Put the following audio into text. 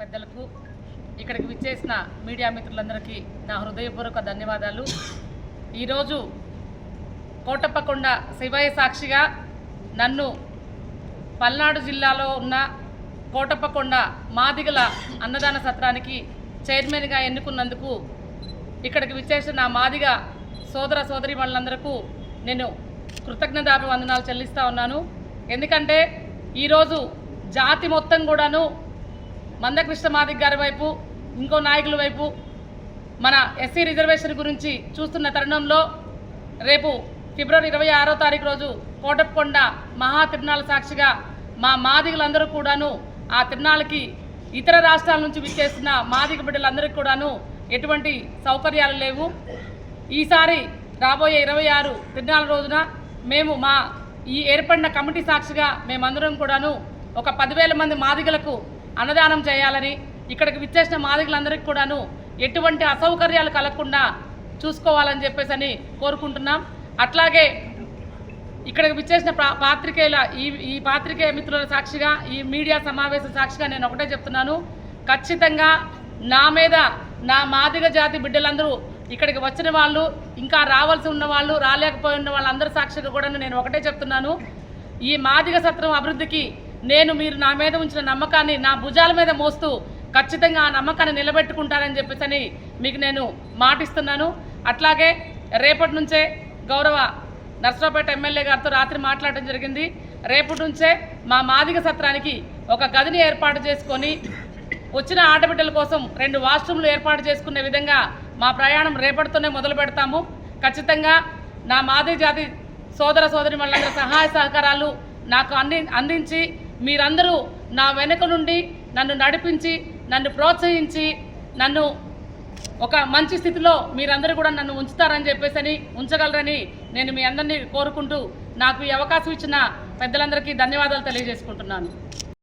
పెద్దలకు ఇక్కడికి విచ్చేసిన మీడియా మిత్రులందరికీ నా హృదయపూర్వక ధన్యవాదాలు. ఈరోజు కోటప్పకొండ శివయ్య సాక్షిగా నన్ను పల్నాడు జిల్లాలో ఉన్న కోటప్పకొండ మాదిగల అన్నదాన సత్రానికి చైర్మన్గా ఎన్నుకున్నందుకు ఇక్కడికి విచ్చేసిన నా మాదిగ సోదర సోదరి వాళ్ళందరకు నేను కృతజ్ఞతాభివందనాలు చెల్లిస్తూ ఉన్నాను. ఎందుకంటే ఈరోజు జాతి మొత్తం కూడాను మందకృష్ణ మాదిక్ గారి వైపు ఇంకో నాయకుల వైపు మన ఎస్సీ రిజర్వేషన్ గురించి చూస్తున్న తరుణంలో రేపు ఫిబ్రవరి ఇరవై ఆరో తారీఖు రోజు కోటప్పకొండ మహా తిరునాళ్ళ సాక్షిగా మా మాదిగలందరూ కూడాను ఆ తిరునాళ్ళకి ఇతర రాష్ట్రాల నుంచి విచ్చేస్తున్న మాదిగ బిడ్డలందరికీ కూడాను ఎటువంటి సౌకర్యాలు లేవు. ఈసారి రాబోయే ఇరవై ఆరు తిరునాళ్ళ రోజున మేము మా ఈ ఏర్పడిన కమిటీ సాక్షిగా మేమందరం కూడాను ఒక పదివేల మంది మాదిగలకు అన్నదానం చేయాలని ఇక్కడికి విచ్చేసిన మాదికలందరికీ కూడాను ఎటువంటి అసౌకర్యాలు కలగకుండా చూసుకోవాలని చెప్పేసి అని కోరుకుంటున్నాం. అట్లాగే ఇక్కడికి విచ్చేసిన పాత్రికేయుల ఈ ఈ పాత్రికేయ మిత్రుల సాక్షిగా ఈ మీడియా సమావేశ సాక్షిగా నేను ఒకటే చెప్తున్నాను. ఖచ్చితంగా నా మీద నా మాదిగ జాతి బిడ్డలందరూ ఇక్కడికి వచ్చిన వాళ్ళు ఇంకా రావాల్సి ఉన్న వాళ్ళు రాలేకపోయి ఉన్న వాళ్ళందరి సాక్షిగా కూడా నేను ఒకటే చెప్తున్నాను. ఈ మాదిగ సత్రం అభివృద్ధికి నేను మీరు నా మీద ఉంచిన నమ్మకాన్ని నా భుజాల మీద మోస్తూ ఖచ్చితంగా ఆ నమ్మకాన్ని నిలబెట్టుకుంటానని చెప్పేసి మీకు నేను మాటిస్తున్నాను. అట్లాగే రేపటి నుంచే గౌరవ నర్సరావుపేట ఎమ్మెల్యే గారితో రాత్రి మాట్లాడటం జరిగింది. రేపటి నుంచే మా మాదిగ సత్రానికి ఒక గదిని ఏర్పాటు చేసుకొని వచ్చిన ఆడబిడ్డల కోసం రెండు వాష్రూమ్లు ఏర్పాటు చేసుకునే విధంగా మా ప్రయాణం రేపటితోనే మొదలు పెడతాము. ఖచ్చితంగా నా మాదిగ జాతి సోదర సోదరి వాళ్ళందరి సహాయ సహకారాలు నాకు అంది అందించి మీరందరూ నా వెనుక నుండి నన్ను నడిపించి నన్ను ప్రోత్సహించి నన్ను ఒక మంచి స్థితిలో మీరందరూ కూడా నన్ను ఉంచుతారని చెప్పేసి అని ఉంచగలరని నేను మీ అందరినీ కోరుకుంటూ నాకు ఈ అవకాశం ఇచ్చిన పెద్దలందరికీ ధన్యవాదాలు తెలియజేసుకుంటున్నాను.